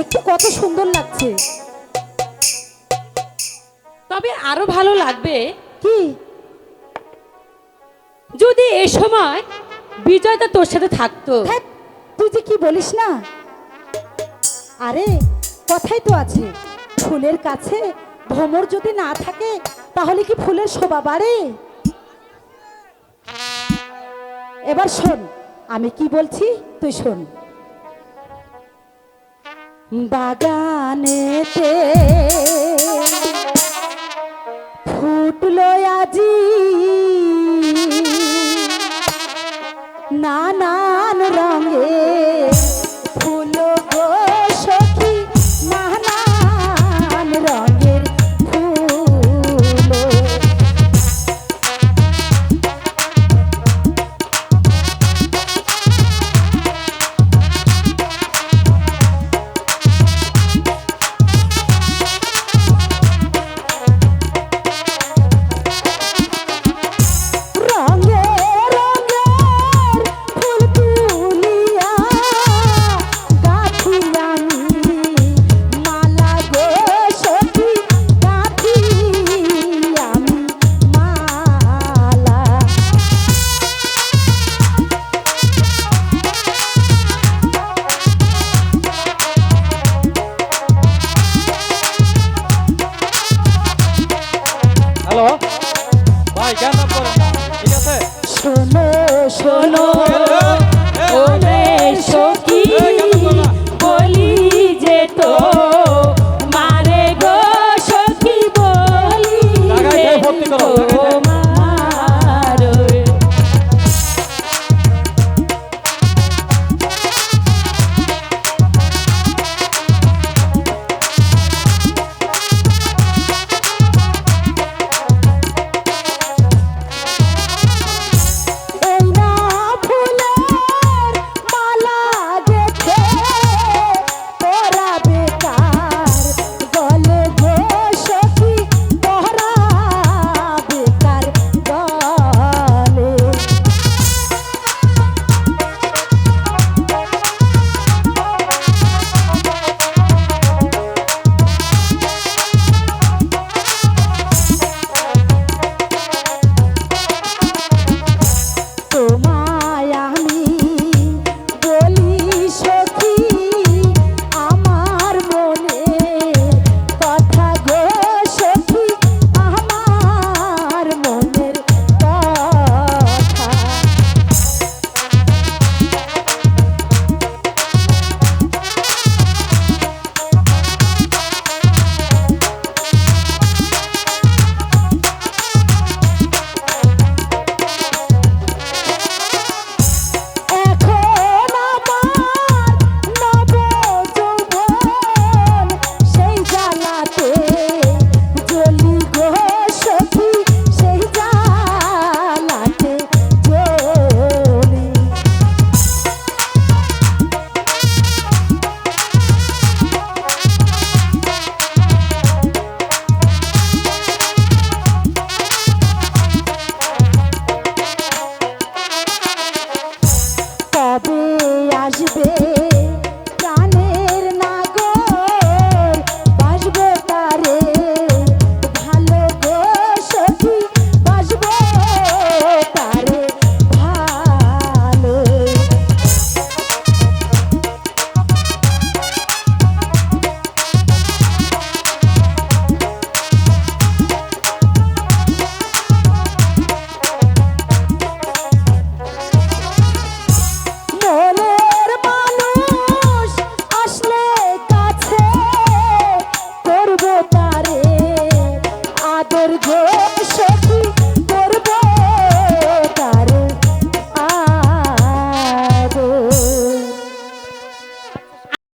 দেখতে কত সুন্দর লাগছে। তবে আরও ভালো লাগবে। কি? যদি এ সময় বিজয়টা তোর সাথে থাকতো। ধ্যাৎ, তুই যে কি বলিস না? আরে কথাই তো আছে। ফুলের কাছে ভ্রমর যদি না থাকে তাহলে কি ফুলের শোভা বাড়ে? এবার শোন আমি কি বলছি তুই শোন। বাগানেতে ya.